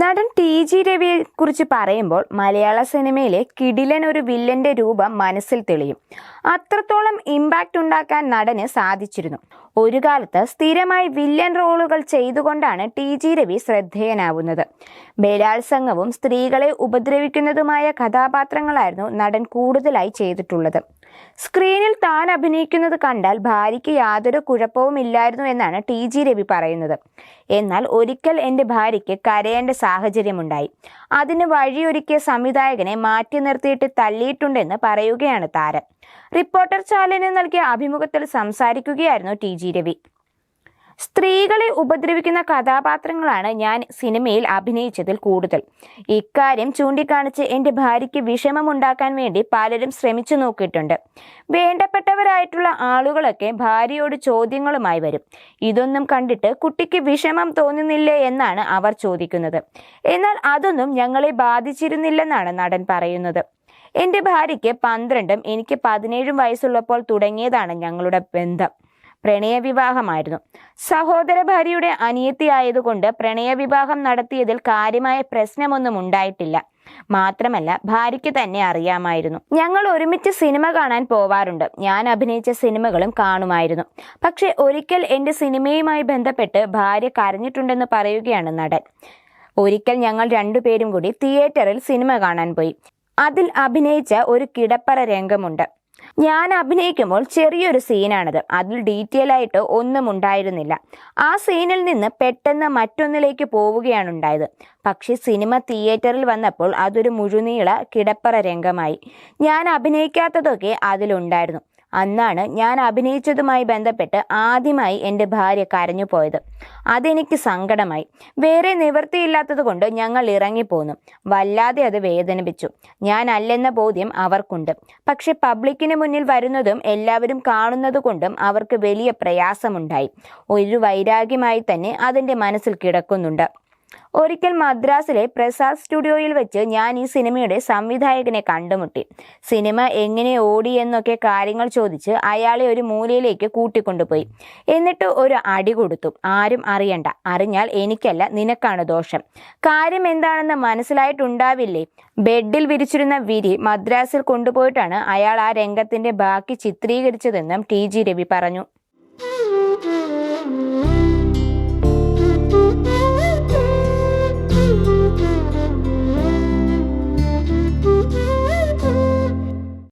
നടൻ T G രവിയെ കുറിച്ച് പറയുമ്പോൾ മലയാള സിനിമയിലെ കിടിലൻ ഒരു വില്ലന്റെ രൂപം മനസ്സിൽ തെളിയും. അത്രത്തോളം ഇമ്പാക്റ്റ് ഉണ്ടാക്കാൻ നടന് സാധിച്ചിരുന്നു. ഒരു കാലത്ത് സ്ഥിരമായി വില്ലൻ റോളുകൾ ചെയ്തുകൊണ്ടാണ് ടി ജി രവി ശ്രദ്ധേയനാവുന്നത്. ബലാത്സംഗവും സ്ത്രീകളെ ഉപദ്രവിക്കുന്നതുമായ കഥാപാത്രങ്ങളായിരുന്നു നടൻ കൂടുതലായി ചെയ്തിട്ടുള്ളത്. സ്ക്രീനിൽ താൻ അഭിനയിക്കുന്നത് കണ്ടാൽ ഭാര്യയ്ക്ക് യാതൊരു കുഴപ്പവുമില്ലായിരുന്നു എന്നാണ് ടി ജി രവി പറയുന്നത്. എന്നാൽ ഒരിക്കൽ എന്റെ ഭാര്യയ്ക്ക് കരയേണ്ട സാഹചര്യമുണ്ടായി. അതിന് വഴിയൊരുക്കിയ സംവിധായകനെ മാറ്റി നിർത്തിയിട്ട് തള്ളിയിട്ടുണ്ടെന്ന് പറയുകയാണ് താരം. റിപ്പോർട്ടർ ചാനലിന് നൽകിയ അഭിമുഖത്തിൽ സംസാരിക്കുകയായിരുന്നു ടി ജി രവി. സ്ത്രീകളെ ഉപദ്രവിക്കുന്ന കഥാപാത്രങ്ങളാണ് ഞാൻ സിനിമയിൽ അഭിനയിച്ചതിൽ കൂടുതൽ. ഇക്കാര്യം ചൂണ്ടിക്കാണിച്ച് എന്റെ ഭാര്യയ്ക്ക് വിഷമമുണ്ടാക്കാൻ വേണ്ടി പലരും ശ്രമിച്ചു നോക്കിയിട്ടുണ്ട്. വേണ്ടപ്പെട്ടവരായിട്ടുള്ള ആളുകളൊക്കെ ഭാര്യയോട് ചോദ്യങ്ങളുമായി വരും. ഇതൊന്നും കണ്ടിട്ട് കുട്ടിക്ക് വിഷമം തോന്നുന്നില്ലേ എന്നാണ് അവർ ചോദിക്കുന്നത്. എന്നാൽ അതൊന്നും ഞങ്ങളെ ബാധിച്ചിരുന്നില്ലെന്നാണ് നടൻ പറയുന്നത്. എന്റെ ഭാര്യയ്ക്ക് പന്ത്രണ്ടും എനിക്ക് പതിനേഴും വയസ്സുള്ളപ്പോൾ തുടങ്ങിയതാണ് ഞങ്ങളുടെ ബന്ധം. പ്രണയവിവാഹമായിരുന്നു. സഹോദര ഭാര്യയുടെ അനിയത്തിയായതുകൊണ്ട് പ്രണയവിവാഹം നടത്തിയതിൽ കാര്യമായ പ്രശ്നമൊന്നും ഉണ്ടായിട്ടില്ല. മാത്രമല്ല ഭാര്യയ്ക്ക് തന്നെ അറിയാമായിരുന്നു. ഞങ്ങൾ ഒരുമിച്ച് സിനിമ കാണാൻ പോവാറുണ്ട്. ഞാൻ അഭിനയിച്ച സിനിമകളും കാണുമായിരുന്നു. പക്ഷെ ഒരിക്കൽ എന്റെ സിനിമയുമായി ബന്ധപ്പെട്ട് ഭാര്യ കരഞ്ഞിട്ടുണ്ടെന്ന് പറയുകയാണ് നടൻ. ഒരിക്കൽ ഞങ്ങൾ രണ്ടുപേരും കൂടി തിയേറ്ററിൽ സിനിമ കാണാൻ പോയി. അതിൽ അഭിനയിച്ച ഒരു കിടപ്പറ രംഗമുണ്ട്. ഞാൻ അഭിനയിക്കുമ്പോൾ ചെറിയൊരു സീനാണത്. അതിൽ ഡീറ്റെയിൽ ആയിട്ട് ഒന്നും ഉണ്ടായിരുന്നില്ല. ആ സീനിൽ നിന്ന് പെട്ടെന്ന് മറ്റൊന്നിലേക്ക് പോവുകയാണ് ഉണ്ടായത്. പക്ഷേ സിനിമ തിയേറ്ററിൽ വന്നപ്പോൾ അതൊരു മുഴുനീള കിടപ്പറ രംഗമായി. ഞാൻ അഭിനയിക്കാത്തതൊക്കെ അതിലുണ്ടായിരുന്നു. അന്നാണ് ഞാൻ അഭിനയിച്ചതുമായി ബന്ധപ്പെട്ട് ആദ്യമായി എന്റെ ഭാര്യ കരഞ്ഞു പോയത്. അതെനിക്ക് സങ്കടമായി. വേറെ നിവൃത്തിയില്ലാത്തത് കൊണ്ട് ഞങ്ങൾ ഇറങ്ങിപ്പോന്നു. വല്ലാതെ അത് വേദനിപ്പിച്ചു. ഞാൻ അല്ലെന്ന ബോധ്യം അവർക്കുണ്ട്. പക്ഷെ പബ്ലിക്കിന് മുന്നിൽ വരുന്നതും എല്ലാവരും കാണുന്നത് കൊണ്ടും അവർക്ക് വലിയ പ്രയാസമുണ്ടായി. ഒരു വൈരാഗ്യമായി തന്നെ അതിന്റെ മനസ്സിൽ കിടക്കുന്നുണ്ട്. ഒരിക്കൽ മദ്രാസിലെ പ്രസാദ് സ്റ്റുഡിയോയിൽ വെച്ച് ഞാൻ ഈ സിനിമയുടെ സംവിധായകനെ കണ്ടുമുട്ടി. സിനിമ എങ്ങനെ ഓടി എന്നൊക്കെ കാര്യങ്ങൾ ചോദിച്ച് അയാളെ ഒരു മൂലയിലേക്ക് കൂട്ടിക്കൊണ്ടുപോയി. എന്നിട്ട് ഒരു അടി കൊടുത്തു. ആരും അറിയണ്ട. അറിഞ്ഞാൽ എനിക്കല്ല നിനക്കാണ് ദോഷം. കാര്യം എന്താണെന്ന് മനസ്സിലായിട്ടുണ്ടാവില്ലേ? ബെഡിൽ വിരിച്ചിരുന്ന വിരി മദ്രാസിൽ കൊണ്ടുപോയിട്ടാണ് അയാൾ ആ രംഗത്തിന്റെ ബാക്കി ചിത്രീകരിച്ചതെന്നും ടി ജി രവി പറഞ്ഞു.